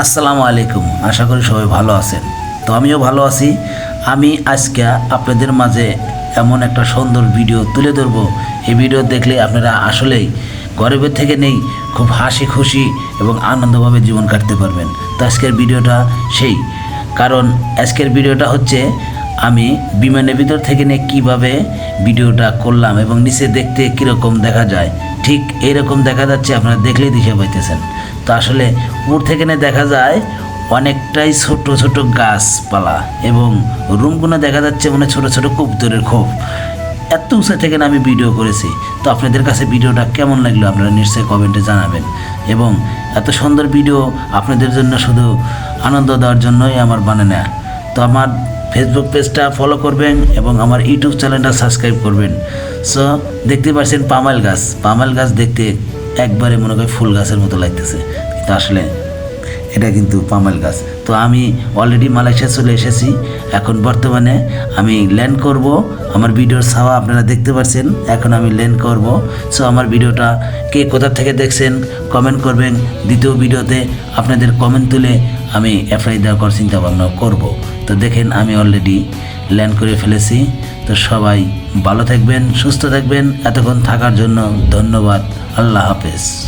আসসালামু আলাইকুম। আশা করি সবাই ভালো আছেন। তো আমিও ভালো আছি। আমি আজকে আপনাদের মাঝে এমন একটা সুন্দর ভিডিও তুলে ধরবো। এই ভিডিও দেখলে আপনারা আসলেই গরিবের থেকে নেই, খুব হাসি খুশি এবং আনন্দভাবে জীবন কাটতে পারবেন। তো আজকের ভিডিওটা সেই। কারণ আজকের ভিডিওটা হচ্ছে, আমি বিমানের ভিতর থেকে নিয়ে কীভাবে ভিডিওটা করলাম এবং নিচে দেখতে কীরকম দেখা যায়। ঠিক এইরকম দেখা যাচ্ছে, আপনারা দেখলেই দিশে পাইতেছেন। তো আসলে উপর থেকে দেখা যায়, অনেকটাই ছোট ছোট গাছপালা এবং রুমগুলো দেখা যাচ্ছে মানে ছোট ছোট কবুতরের খোপ। এত উঁচা থেকে আমি ভিডিও করেছি। তো আপনাদের কাছে ভিডিওটা কেমন লাগল আপনারা নিশ্চয়ই কমেন্টে জানাবেন। এবং এত সুন্দর ভিডিও আপনাদের জন্য শুধু আনন্দ দেওয়ার জন্যই আমার বানানো। তো আমার ফেসবুক পেজটা ফলো করবেন এবং আমার ইউটিউব চ্যানেলটা সাবস্ক্রাইব করবেন। সো দেখতে পাচ্ছেন পামাইল গাছ। পামাইল গাছ দেখতে একবারে মনে করি ফুল গাছের মতো লাগতেছে। কিন্তু আসলে এটা কিন্তু পামাইল গাছ। তো আমি অলরেডি মালয়েশিয়া চলে এসেছি। এখন বর্তমানে আমি ল্যান্ড করব। আমার ভিডিওর ছাওয়া আপনারা দেখতে পাচ্ছেন। এখন আমি ল্যান্ড করব। সো আমার ভিডিওটা কে কোথা থেকে দেখছেন কমেন্ট করবেন। দ্বিতীয় ভিডিওতে আপনাদের কমেন্ট তুলে আমি অ্যাপ্লাই দেওয়ার করার চিন্তা ভাবনা করব। তো দেখেন, আমি অলরেডি ল্যান্ড করে ফেলেছি। তো সবাই ভালো থাকবেন, সুস্থ থাকবেন। এতক্ষণ থাকার জন্য ধন্যবাদ। আল্লাহ হাফেজ।